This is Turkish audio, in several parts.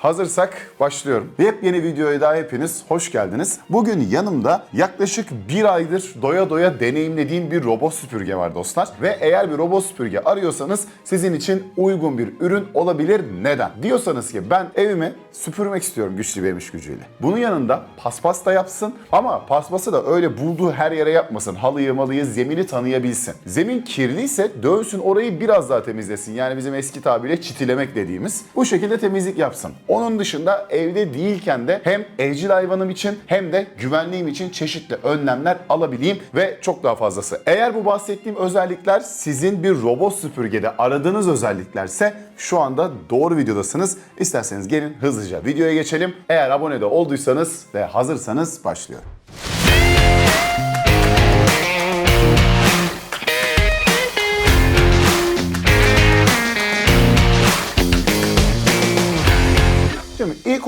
hazırsak başlıyorum. Yepyeni videoya daha hepiniz hoş geldiniz. Bugün yanımda yaklaşık bir aydır doya doya deneyimlediğim bir robot süpürge var dostlar. Ve eğer bir robot süpürge arıyorsanız sizin için uygun bir ürün olabilir. Neden? Diyorsanız ki ben evimi süpürmek istiyorum güçlü bir emiş gücüyle. Bunun yanında paspas da yapsın ama paspası da öyle bulduğu her yere yapmasın. Halıyı malıyı zemini tanıyabilsin. Zemin kirliyse dönsün orayı biraz daha temizlesin. Yani bizim eski tabiriyle çitilemek dediğimiz. Bu şekilde temizlik yapsın. Onun dışında evde değilken de hem evcil hayvanım için hem de güvenliğim için çeşitli önlemler alabileyim ve çok daha fazlası. Eğer bu bahsettiğim özellikler sizin bir robot süpürgede aradığınız özelliklerse şu anda doğru videodasınız. İsterseniz gelin hızlıca videoya geçelim. Eğer abone de olduysanız ve hazırsanız başlıyorum.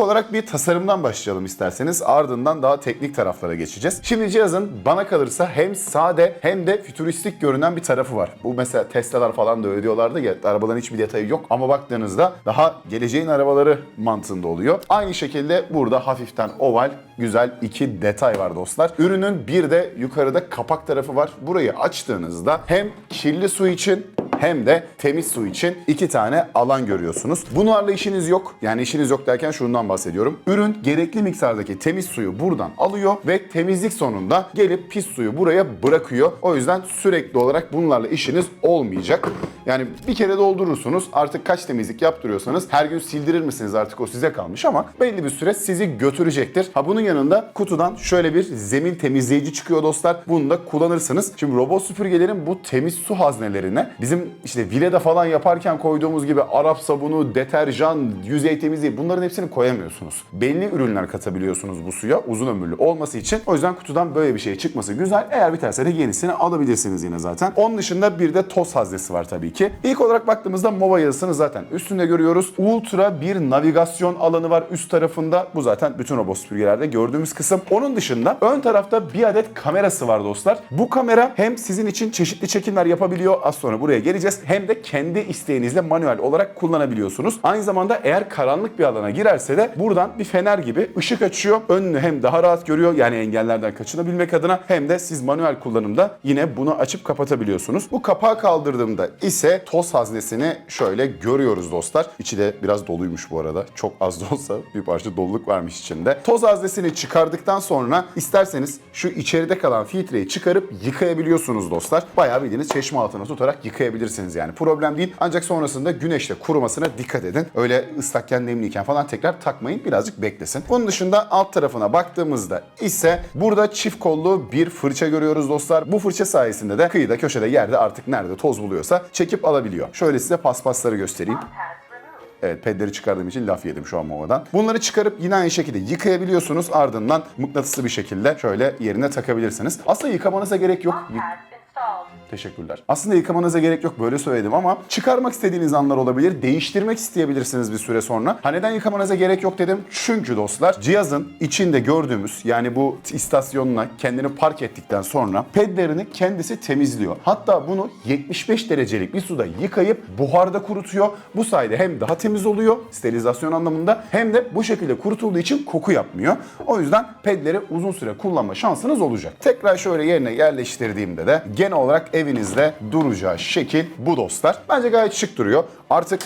İlk olarak bir tasarımdan başlayalım isterseniz. Ardından daha teknik taraflara geçeceğiz. Şimdi cihazın bana kalırsa hem sade hem de fütüristik görünen bir tarafı var. Bu mesela Tesla'lar falan da öyle diyorlardı ya arabaların hiçbir detayı yok ama baktığınızda daha geleceğin arabaları mantığında oluyor. Aynı şekilde burada hafiften oval güzel iki detay var dostlar. Ürünün bir de yukarıda kapak tarafı var. Burayı açtığınızda hem kirli su için hem de temiz su için iki tane alan görüyorsunuz. Bunlarla işiniz yok. Yani işiniz yok derken şundan bahsediyorum. Ürün gerekli miktardaki temiz suyu buradan alıyor ve temizlik sonunda gelip pis suyu buraya bırakıyor. O yüzden sürekli olarak bunlarla işiniz olmayacak. Yani bir kere doldurursunuz. Artık kaç temizlik yaptırıyorsanız her gün sildirir misiniz artık o size kalmış ama belli bir süre sizi götürecektir. Ha bunun yanında kutudan şöyle bir zemin temizleyici çıkıyor dostlar. Bunu da kullanırsınız. Şimdi robot süpürgelerin bu temiz su haznelerine bizim işte vileda falan yaparken koyduğumuz gibi Arap sabunu, deterjan, yüzey temizliği bunların hepsini koyamıyorsunuz. Belli ürünler katabiliyorsunuz bu suya uzun ömürlü olması için. O yüzden kutudan böyle bir şey çıkması güzel. Eğer biterse de yenisini alabilirsiniz yine zaten. Onun dışında bir de toz haznesi var tabii ki. İlk olarak baktığımızda MOVA yazısını zaten üstünde görüyoruz. Ultra bir navigasyon alanı var üst tarafında. Bu zaten bütün robot süpürgelerde gördüğümüz kısım. Onun dışında ön tarafta bir adet kamerası var dostlar. Bu kamera hem sizin için çeşitli çekimler yapabiliyor. Az sonra buraya geleceğiz. Hem de kendi isteğinizle manuel olarak kullanabiliyorsunuz. Aynı zamanda eğer karanlık bir alana girerse de buradan bir fener gibi ışık açıyor. Önünü hem daha rahat görüyor yani engellerden kaçınabilmek adına hem de siz manuel kullanımda yine bunu açıp kapatabiliyorsunuz. Bu kapağı kaldırdığımda ise toz haznesini şöyle görüyoruz dostlar. İçi de biraz doluymuş bu arada. Çok az da olsa bir parça doluluk varmış içinde. Toz haznesini çıkardıktan sonra isterseniz şu içeride kalan filtreyi çıkarıp yıkayabiliyorsunuz dostlar. Bayağı bildiğiniz çeşme altına tutarak yıkayabilirsiniz yani. Problem değil. Ancak sonrasında güneşte kurumasına dikkat edin. Öyle ıslakken nemliyken falan tekrar takmayın. Birazcık beklesin. Bunun dışında alt tarafına baktığımızda ise burada çift kollu bir fırça görüyoruz dostlar. Bu fırça sayesinde de kıyıda köşede yerde artık nerede toz buluyorsa çekip alabiliyor. Şöyle size paspasları göstereyim. Evet pedleri çıkardığım için laf yedim şu an Mova'dan. Bunları çıkarıp yine aynı şekilde yıkayabiliyorsunuz. Ardından mıknatıslı bir şekilde şöyle yerine takabilirsiniz. Aslında yıkamanıza gerek yok. Yık-. Teşekkürler. Aslında yıkamanıza gerek yok böyle söyledim ama çıkarmak istediğiniz anlar olabilir. Değiştirmek isteyebilirsiniz bir süre sonra. Ha neden yıkamanıza gerek yok dedim? Çünkü dostlar cihazın içinde gördüğümüz yani bu istasyonuna kendini park ettikten sonra pedlerini kendisi temizliyor. Hatta bunu 75 derecelik bir suda yıkayıp buharda kurutuyor. Bu sayede hem daha temiz oluyor sterilizasyon anlamında hem de bu şekilde kurutulduğu için koku yapmıyor. O yüzden pedleri uzun süre kullanma şansınız olacak. Tekrar şöyle yerine yerleştirdiğimde de genel olarak evinizde duracağı şekil bu dostlar. Bence gayet şık duruyor. Artık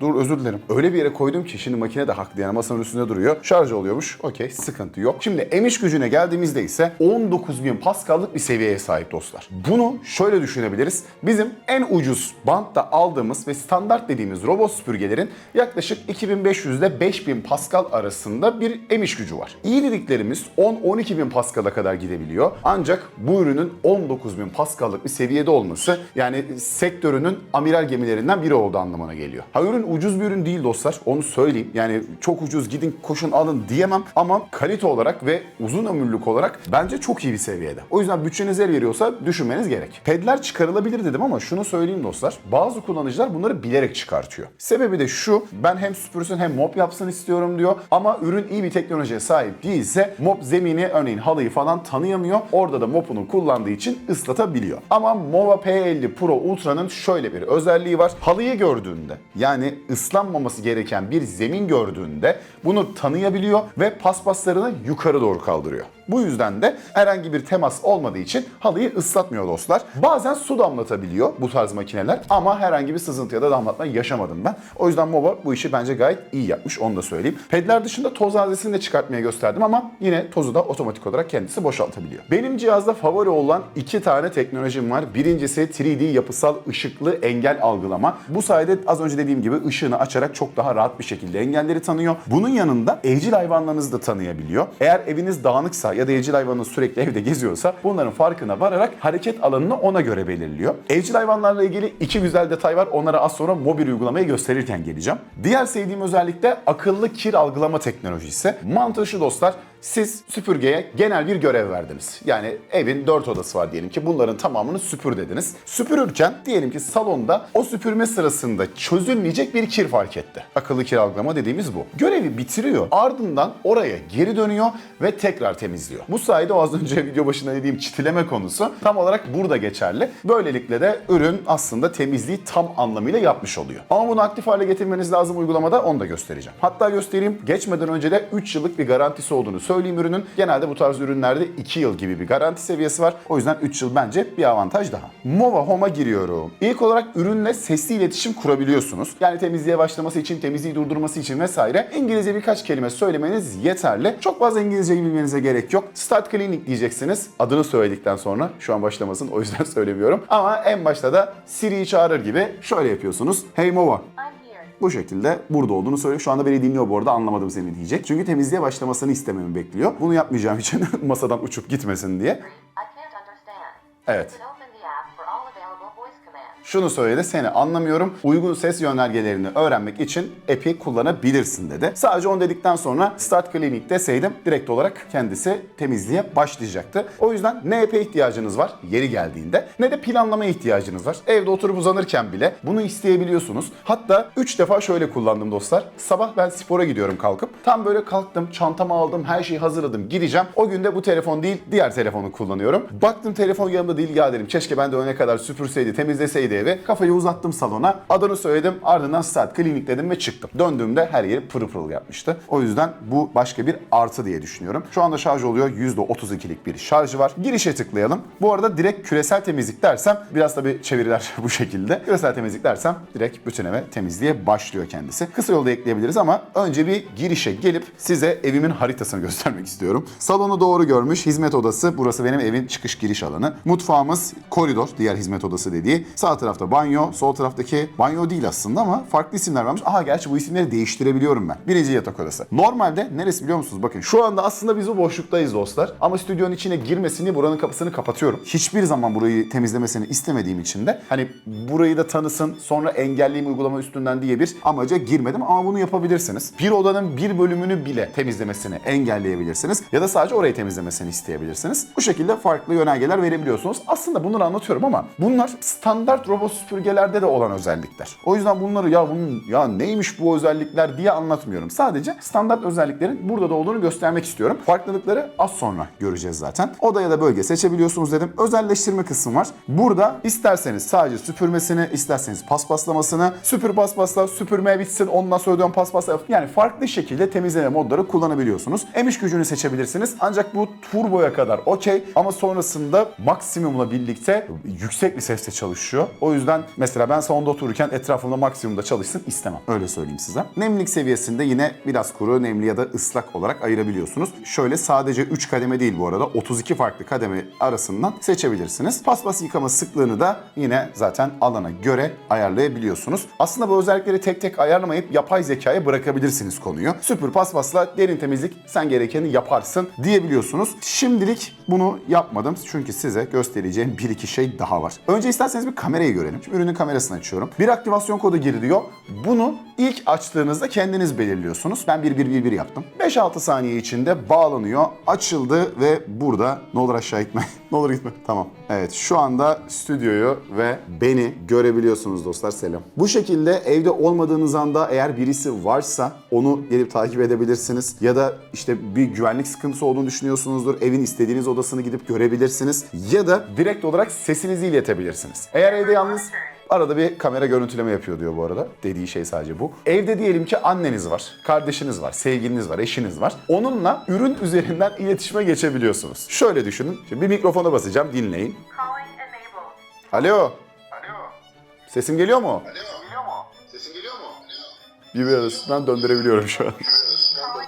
Dur özür dilerim. Öyle bir yere koydum ki şimdi makine de haklı yani masanın üstünde duruyor. Şarj oluyormuş. Okey sıkıntı yok. Şimdi emiş gücüne geldiğimizde ise 19.000 Pascal'lık bir seviyeye sahip dostlar. Bunu şöyle düşünebiliriz. Bizim en ucuz bantta aldığımız ve standart dediğimiz robot süpürgelerin yaklaşık 2500 ile 5000 Pascal arasında bir emiş gücü var. İyi dediklerimiz 10-12.000 Pascal'a kadar gidebiliyor. Ancak bu ürünün 19.000 Pascal'lık bir seviyede olması yani sektörünün amiral gemilerinden biri olduğu anlamına geliyor. Ha ürün ucuz bir ürün değil dostlar. Onu söyleyeyim. Yani çok ucuz gidin koşun alın diyemem ama kalite olarak ve uzun ömürlük olarak bence çok iyi bir seviyede. O yüzden bütçeniz el veriyorsa düşünmeniz gerek. Pedler çıkarılabilir dedim ama şunu söyleyeyim dostlar. Bazı kullanıcılar bunları bilerek çıkartıyor. Sebebi de şu. Ben hem süpürsün hem mop yapsın istiyorum diyor. Ama ürün iyi bir teknolojiye sahip değilse mop zemini örneğin halıyı falan tanıyamıyor. Orada da mopunu kullandığı için ıslatabiliyor. Ama Mova P50 Pro Ultra'nın şöyle bir özelliği var. Halıyı gördüğünde yani ıslanmaması gereken bir zemin gördüğünde bunu tanıyabiliyor ve paspaslarını yukarı doğru kaldırıyor. Bu yüzden de herhangi bir temas olmadığı için halıyı ıslatmıyor dostlar. Bazen su damlatabiliyor bu tarz makineler ama herhangi bir sızıntı ya da damlatma yaşamadım ben. O yüzden Mova bu işi bence gayet iyi yapmış onu da söyleyeyim. Pedler dışında toz haznesini de çıkartmaya gösterdim ama yine tozu da otomatik olarak kendisi boşaltabiliyor. Benim cihazda favori olan iki tane teknolojim var. Birincisi 3D yapısal ışıklı engel algılama. Bu sayede az önce dediğim gibi ışığını açarak çok daha rahat bir şekilde engelleri tanıyor. Bunun yanında evcil hayvanlarınızı da tanıyabiliyor. Eğer eviniz dağınıksa ya da evcil hayvanınız sürekli evde geziyorsa bunların farkına vararak hareket alanını ona göre belirliyor. Evcil hayvanlarla ilgili iki güzel detay var. Onlara az sonra mobil uygulamayı gösterirken geleceğim. Diğer sevdiğim özellik de akıllı kir algılama teknolojisi. Mantığı şu dostlar. Siz süpürgeye genel bir görev verdiniz. Yani evin dört odası var diyelim ki bunların tamamını süpür dediniz. Süpürürken diyelim ki salonda o süpürme sırasında çözülmeyecek bir kir fark etti. Akıllı kir algılama dediğimiz bu. Görevi bitiriyor. Ardından oraya geri dönüyor ve tekrar temizliyor. Bu sayede az önce video başında dediğim çitileme konusu tam olarak burada geçerli. Böylelikle de ürün aslında temizliği tam anlamıyla yapmış oluyor. Ama bunu aktif hale getirmeniz lazım uygulamada onu da göstereceğim. Hatta göstereyim geçmeden önce de 3 yıllık bir garantisi olduğunu söyleyeyim ürünün. Genelde bu tarz ürünlerde 2 yıl gibi bir garanti seviyesi var. O yüzden 3 yıl bence bir avantaj daha. Mova Home'a giriyorum. İlk olarak ürünle sesli iletişim kurabiliyorsunuz. Yani temizliğe başlaması için, temizliği durdurması için vesaire İngilizce birkaç kelime söylemeniz yeterli. Çok fazla İngilizce bilmenize gerek yok. Start Clinic diyeceksiniz. Adını söyledikten sonra şu an başlamasın o yüzden söylemiyorum. Ama en başta da Siri'yi çağırır gibi şöyle yapıyorsunuz. Hey Mova, here. Bu şekilde burada olduğunu söylüyor. Şu anda beni dinliyor bu arada anlamadım seni diyecek. Çünkü temizliğe başlamasını istememi bekliyor. Bunu yapmayacağım için masadan uçup gitmesin diye. Evet. Şunu söyledi seni anlamıyorum. Uygun ses yönergelerini öğrenmek için app'i kullanabilirsin dedi. Sadece onu dedikten sonra Start Clinic deseydim direkt olarak kendisi temizliğe başlayacaktı. O yüzden ne app'e ihtiyacınız var yeri geldiğinde ne de planlamaya ihtiyacınız var. Evde oturup uzanırken bile bunu isteyebiliyorsunuz. Hatta 3 defa şöyle kullandım dostlar. Sabah ben spora gidiyorum kalkıp. Tam böyle kalktım çantamı aldım her şeyi hazırladım gideceğim. O günde bu telefon değil diğer telefonu kullanıyorum. Baktım telefon yanımda değil ya dedim keşke ben de öne kadar süpürseydi temizleseydi evi. Kafayı uzattım salona. Adını söyledim ardından start klinik dedim ve çıktım. Döndüğümde her yeri pırıl pırıl yapmıştı. O yüzden bu başka bir artı diye düşünüyorum. Şu anda şarj oluyor. %32'lik bir şarjı var. Girişe tıklayalım. Bu arada direkt küresel temizlik dersem biraz tabii çeviriler bu şekilde. Küresel temizlik dersem direkt bütün eve temizliğe başlıyor kendisi. Kısa yolda ekleyebiliriz ama önce bir girişe gelip size evimin haritasını göstermek istiyorum. Salonu doğru görmüş. Hizmet odası. Burası benim evin çıkış giriş alanı. Mutfağımız koridor. Diğer hizmet odası dediği. Sağ tarafta banyo. Sol taraftaki banyo değil aslında ama farklı isimler vermiş. Aha gerçi bu isimleri değiştirebiliyorum ben. Birinci yatak odası. Normalde neresi biliyor musunuz? Bakın şu anda aslında biz bu boşluktayız dostlar. Ama stüdyonun içine girmesini, buranın kapısını kapatıyorum. Hiçbir zaman burayı temizlemesini istemediğim için de hani burayı da tanısın sonra engelleyeyim uygulama üstünden diye bir amaca girmedim ama bunu yapabilirsiniz. Bir odanın bir bölümünü bile temizlemesini engelleyebilirsiniz ya da sadece orayı temizlemesini isteyebilirsiniz. Bu şekilde farklı yönergeler verebiliyorsunuz. Aslında bunları anlatıyorum ama bunlar standart robot süpürgelerde de olan özellikler. O yüzden bunları ya bunun ya neymiş bu özellikler diye anlatmıyorum. Sadece standart özelliklerin burada da olduğunu göstermek istiyorum. Farklılıkları az sonra göreceğiz zaten. Oda ya da bölge seçebiliyorsunuz dedim. Özelleştirme kısmı var. Burada isterseniz sadece süpürmesini, isterseniz paspaslamasını, süpür paspasla, süpürmeye bitsin, ondan sonra dön paspasla. Yani farklı şekilde temizleme modları kullanabiliyorsunuz. Emiş gücünü seçebilirsiniz. Ancak bu turboya kadar okey ama sonrasında maksimumla birlikte yüksek bir sesle çalışıyor. O yüzden mesela ben salonda otururken etrafımda maksimumda çalışsın istemem. Öyle söyleyeyim size. Nemlilik seviyesinde yine biraz kuru, nemli ya da ıslak olarak ayırabiliyorsunuz. Şöyle sadece 3 kademe değil bu arada 32 farklı kademe arasından seçebilirsiniz. Paspas yıkama sıklığını da yine zaten alana göre ayarlayabiliyorsunuz. Aslında bu özellikleri tek tek ayarlamayıp yapay zekaya bırakabilirsiniz konuyu. Süpür paspasla derin temizlik sen gerekeni yaparsın diyebiliyorsunuz. Şimdilik bunu yapmadım çünkü size göstereceğim bir iki şey daha var. Önce isterseniz bir kamerayı görelim. Şimdi ürünün kamerasını açıyorum. Bir aktivasyon kodu giriliyor. Bunu ilk açtığınızda kendiniz belirliyorsunuz. Ben 1111 yaptım. 5-6 saniye içinde bağlanıyor, açıldı ve burada ne olur aşağı gitme. ne olur gitme. Tamam. Evet şu anda stüdyoyu ve beni görebiliyorsunuz dostlar. Selam. Bu şekilde evde olmadığınız anda eğer birisi varsa onu gelip takip edebilirsiniz. Ya da işte bir güvenlik sıkıntısı olduğunu düşünüyorsunuzdur. Evin istediğiniz odasını gidip görebilirsiniz. Ya da direkt olarak sesinizi iletebilirsiniz. Eğer evde yalnız Arada bir kamera görüntüleme yapıyor diyor bu arada. Dediği şey sadece bu. Evde diyelim ki anneniz var, kardeşiniz var, sevgiliniz var, eşiniz var. Onunla ürün üzerinden iletişime geçebiliyorsunuz. Şöyle düşünün. Şimdi bir mikrofona basacağım dinleyin. Alo. Alo. Sesim geliyor mu? Alo. Geliyor mu? Sesin geliyor mu? Alo. Bir arasından döndürebiliyorum şu an.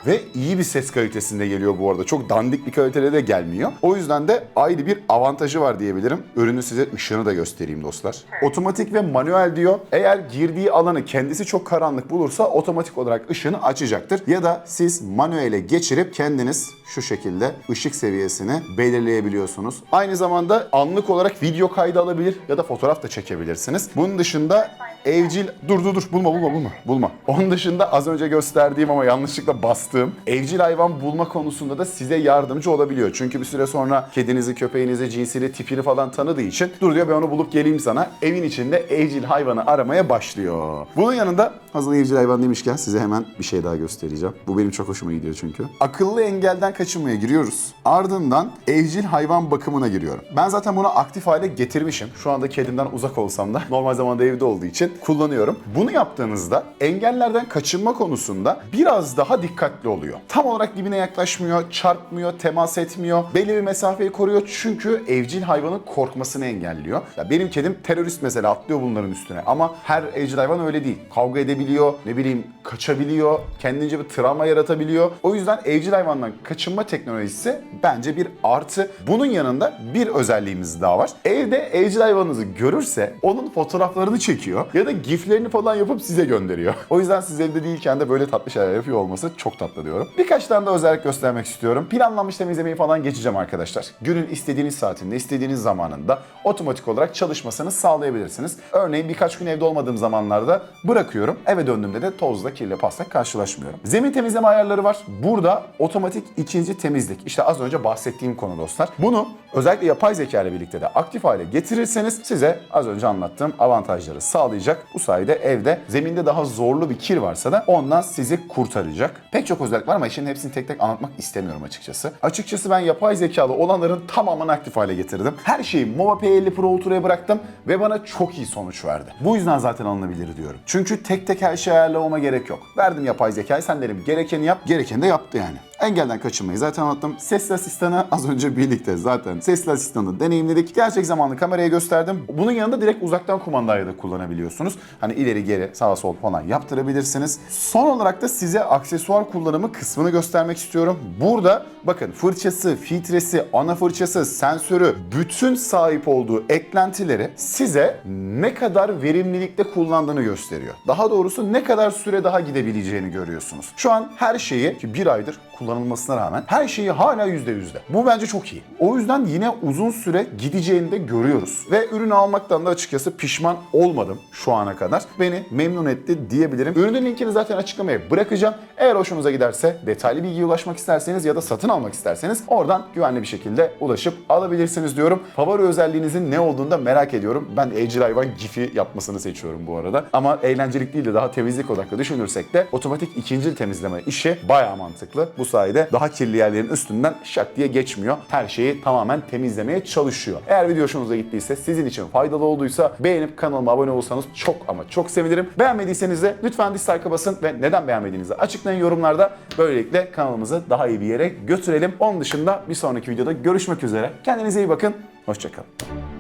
Ve iyi bir ses kalitesinde geliyor bu arada. Çok dandik bir kalitede de gelmiyor. O yüzden de ayrı bir avantajı var diyebilirim. Ürünün size ışığını da göstereyim dostlar. Otomatik ve manuel diyor. Eğer girdiği alanı kendisi çok karanlık bulursa otomatik olarak ışığını açacaktır. Ya da siz manuele geçirip kendiniz şu şekilde ışık seviyesini belirleyebiliyorsunuz. Aynı zamanda anlık olarak video kaydı alabilir ya da fotoğraf da çekebilirsiniz. Bunun dışında evcil... Dur dur dur bulma bulma bulma bulma. Onun dışında az önce gösterdiğim ama yanlışlıkla bastığım evcil hayvan bulma konusunda da size yardımcı olabiliyor. Çünkü bir süre sonra kedinizi, köpeğinizi, cinsini, tipini falan tanıdığı için dur diyor ben onu bulup geleyim sana. Evin içinde evcil hayvanı aramaya başlıyor. Bunun yanında hazır evcil hayvan demişken size hemen bir şey daha göstereceğim. Bu benim çok hoşuma gidiyor çünkü. Akıllı engelden kaçınmaya giriyoruz. Ardından evcil hayvan bakımına giriyorum. Ben zaten bunu aktif hale getirmişim. Şu anda kedimden uzak olsam da normal zamanda evde olduğu için kullanıyorum. Bunu yaptığınızda engellerden kaçınma konusunda biraz daha dikkatli oluyor. Tam olarak dibine yaklaşmıyor, çarpmıyor, temas etmiyor. Belli bir mesafeyi koruyor çünkü evcil hayvanın korkmasını engelliyor. Ya benim kedim terörist mesela atlıyor bunların üstüne ama her evcil hayvan öyle değil. Kavga edebiliyor, ne bileyim kaçabiliyor, kendince bir travma yaratabiliyor. O yüzden evcil hayvandan kaçınma teknolojisi bence bir artı. Bunun yanında bir özelliğimiz daha var. Evde evcil hayvanınızı görürse onun fotoğraflarını çekiyor ya da giflerini falan yapıp size gönderiyor. O yüzden siz evde değilken de böyle tatlı şeyler yapıyor olması çok tatlı diyorum. Birkaç tane de özellik göstermek istiyorum. Planlanmış temizlemeyi falan geçeceğim arkadaşlar. Günün istediğiniz saatinde, istediğiniz zamanında otomatik olarak çalışmasını sağlayabilirsiniz. Örneğin birkaç gün evde olmadığım zamanlarda bırakıyorum. Eve döndüğümde de tozla, kirle, pasla karşılaşmıyorum. Zemin temizleme ayarları var. Burada otomatik ikinci temizlik. İşte az önce bahsettiğim konu dostlar. Bunu özellikle yapay zeka ile birlikte de aktif hale getirirseniz size az önce anlattığım avantajları sağlayacak. Bu sayede evde zeminde daha zorlu bir kir varsa da ondan sizi kurtaracak. Pek çok özellik var ama işin hepsini tek tek anlatmak istemiyorum açıkçası. Açıkçası ben yapay zekalı olanların tamamını aktif hale getirdim. Her şeyi Mova P50 Pro Ultra'ya bıraktım ve bana çok iyi sonuç verdi. Bu yüzden zaten alınabilir diyorum. Çünkü tek tek her şeyi ayarlamama gerek yok. Verdim yapay zekayı sen dedim gerekeni yap. Gerekeni de yaptı yani. Engelden kaçınmayı zaten anlattım. Sesli asistanı az önce birlikte zaten sesli asistanı deneyimledik. Gerçek zamanlı kameraya gösterdim. Bunun yanında direkt uzaktan kumandayla da kullanabiliyorsunuz. Hani ileri geri sağa sol falan yaptırabilirsiniz. Son olarak da size aksesuar kullanımı kısmını göstermek istiyorum. Burada bakın fırçası, filtresi, ana fırçası, sensörü, bütün sahip olduğu eklentileri size ne kadar verimlilikte kullandığını gösteriyor. Daha doğrusu ne kadar süre daha gidebileceğini görüyorsunuz. Şu an her şeyi ki bir aydır kullanılmasına rağmen her şeyi hala %100'de. Bu bence çok iyi. O yüzden yine uzun süre gideceğini de görüyoruz. Ve ürünü almaktan da açıkçası pişman olmadım şu ana kadar. Beni memnun etti diyebilirim. Ürünün linkini zaten açıklamaya bırakacağım. Eğer hoşunuza giderse detaylı bilgiye ulaşmak isterseniz ya da satın almak isterseniz oradan güvenli bir şekilde ulaşıp alabilirsiniz diyorum. Favori özelliğinizin ne olduğunu da merak ediyorum. Ben evcil hayvan gifi yapmasını seçiyorum bu arada. Ama eğlencelik değil de daha temizlik odaklı düşünürsek de otomatik ikinci temizleme işi bayağı mantıklı. Bu sayede daha kirli yerlerin üstünden şak diye geçmiyor. Her şeyi tamamen temizlemeye çalışıyor. Eğer video hoşunuza gittiyse, sizin için faydalı olduysa beğenip kanalıma abone olursanız çok ama çok sevinirim. Beğenmediyseniz de lütfen dislike'a basın ve neden beğenmediğinizi açıklayın yorumlarda. Böylelikle kanalımızı daha iyi bir yere götürelim. Onun dışında bir sonraki videoda görüşmek üzere. Kendinize iyi bakın. Hoşçakalın.